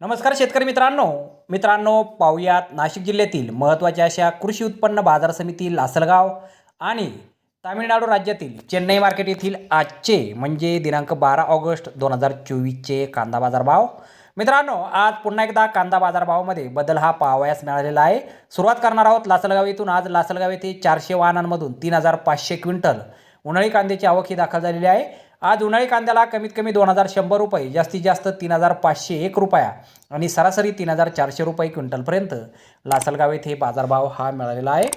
नमस्कार शेतकरी मित्रांनो. मित्रांनो पाहुयात नाशिक जिल्ह्यातील महत्त्वाच्या अशा कृषी उत्पन्न बाजार समिती लासलगाव आणि तामिळनाडू राज्यातील चेन्नई मार्केट येथील आजचे म्हणजे दिनांक बारा ऑगस्ट दोन हजार चोवीसचे कांदा बाजार भाव. मित्रांनो आज पुन्हा एकदा कांदा बाजारभावामध्ये बदल हा पाहावयास मिळालेला आहे. सुरुवात करणार आहोत लासलगाव येथून. आज लासलगाव येथे चारशे वाहनांमधून तीन हजार पाचशे क्विंटल उन्हाळी कांद्याची आवक ही दाखल झालेली आहे. आज उन्हाळी कांद्याला कमीत कमी दोन हजार शंभर रुपये जास्तीत जास्त तीन हजार पाचशे एक रुपया आणि सरासरी तीन हजार चारशे रुपये क्विंटलपर्यंत लासलगाव येथे बाजारभाव हा मिळालेला आहे.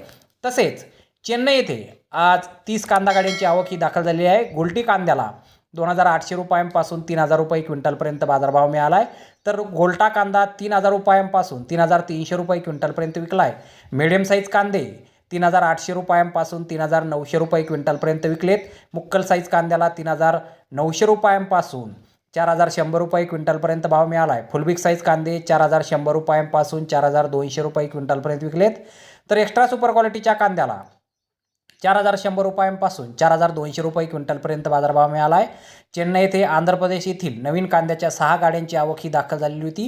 तसेच चेन्नई येथे आज तीस कांदा गाड्यांची आवक ही दाखल झालेली आहे. गोल्टी कांद्याला दोन हजार आठशे रुपयांपासून तीन हजार रुपये क्विंटलपर्यंत बाजारभाव मिळाला आहे. तर गोल्टा कांदा तीन हजार रुपयांपासून तीन हजार तीनशे रुपये क्विंटलपर्यंत विकला आहे. मिडियम साईज कांदे तीन हजार आठशे रुपयांपासून तीन हजार नऊशे रुपये क्विंटलपर्यंत विकलेत. मुक्कल साईज कांद्याला तीन हजार नऊशे रुपयांपासून चार हजार शंभर रुपये क्विंटलपर्यंत भाव मिळाला आहे फुलबिक साईज कांदे चार हजार शंभर रुपयांपासून चार हजार दोनशे रुपये क्विंटलपर्यंत विकलेत. तर एक्स्ट्रा सुपर क्वालिटीच्या कांद्याला चार हजार शंभर रुपयांपासून चार हजार दोनशे रुपये क्विंटलपर्यंत बाजारभाव मिळाला आहे चेन्नई येथे आंध्र प्रदेश येथील नवीन कांद्याच्या सहा गाड्यांची आवक ही दाखल झालेली होती.